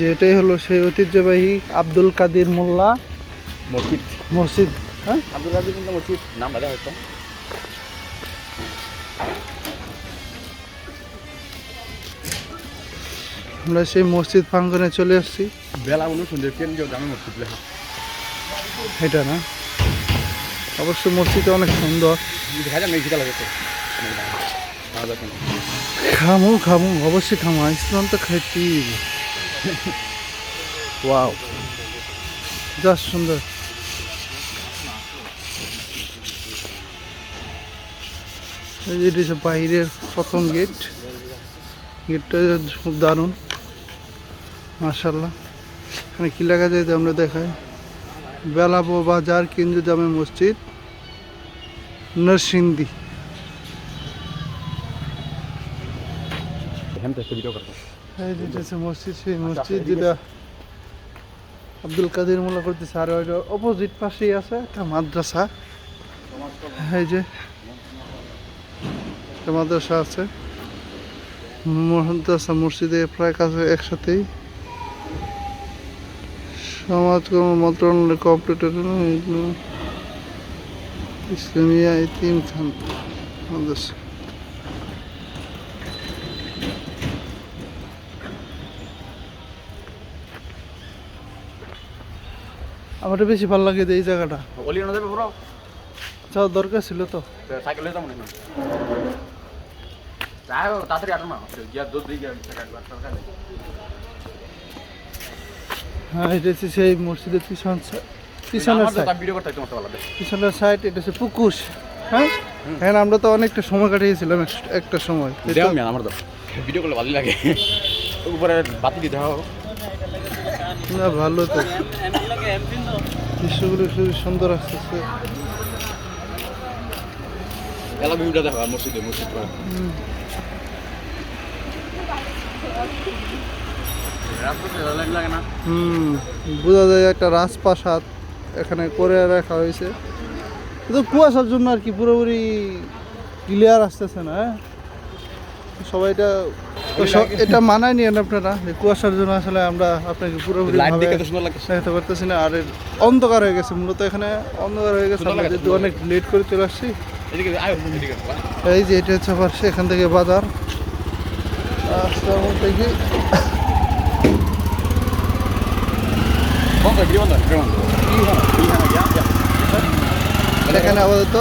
যে এটাই হলো সেই ঐতিহ্যবাহী আব্দুল কাদির মোল্লা মসজিদ। মসজিদ হ্যাঁ? আব্দুল কাদের কিন্তু মসজিদ নাম বাদা হয়তো। আমরা সেই মসজিদ প্রাঙ্গনে চলে আসছি। বেলা যে কেন্দ্রীয় গ্রামে মসজিদ লেখা? এটা না। অবশ্য মসজিদটা অনেক সুন্দর। দেখা যায় মেঘিটা লাগে খামু খামু অবশ্যই খামু। আইসলাম তো খাইতি ওয়াও যা সুন্দর। এটা হচ্ছে বাইরের প্রথম গেট গেটটা খুব দারুণ। মার্শাল্লাহ এখানে কী লেখা যায় আমরা দেখাই? বেলাবো বাজার কেন্দ্র জামে মসজিদ, নরসিংদী। এই যেটা হচ্ছে মসজিদ সেই মসজিদ যেটা আব্দুল কাদের মোল্লা করতেছে আর ওইটা অপোজিট পাশেই আছে একটা মাদ্রাসা। এই যে একটা মাদ্রাসা আছে। মাদ্রাসা মসজিদে প্রায় কাছে একসাথেই। সমাজ কর্ম মন্ত্রণালয় কম্পিউটার ইসলামিয়া ইতিম খান মাদ্রাসা। আমার বেশি ভালো লাগে এই জায়গাটা। যাওয়ার দরকার ছিল তো। হয় এটা হচ্ছে সেই মসজিদের পিছন পিছনের সাইড এটা হচ্ছে পুকুশ হ্যাঁ? হ্যাঁ আমরা তো অনেকটা সময় কাটিয়েছিলাম একটা সময়। আমার তো ভিডিও করলে ভালো লাগে। উপরে বাতি দিতে হবে। না ভালো তো। দৃশ্যগুলো খুবই সুন্দর আসতেছে। এলা ভিউটা দেখো মসজিদে মসজিদ লাগে হুম বোঝা যায় একটা রাজপ্রাসাদ এখানে করে রাখা হয়েছে। কিন্তু কুয়াশার জন্য আর কি পুরোপুরি ক্লিয়ার আসতেছে না হ্যাঁ? সবাই এটা এটা মানায় নিয়েন আপনারা কুয়াশার জন্য আসলে আমরা আপনাকে পুরোপুরি দেখাতে পারতেছি না আর অন্ধকার হয়ে গেছে মূলত এখানে অন্ধকার হয়ে গেছে আমরা যেহেতু অনেক লেট করে চলে আসছি। এই যে এটা হচ্ছে আবার সেখান থেকে বাজার। রাস্তার মধ্যে কি বন্ধ ভিডিও বন্ধ ভিডিও বন্ধ। এখানে আপাতত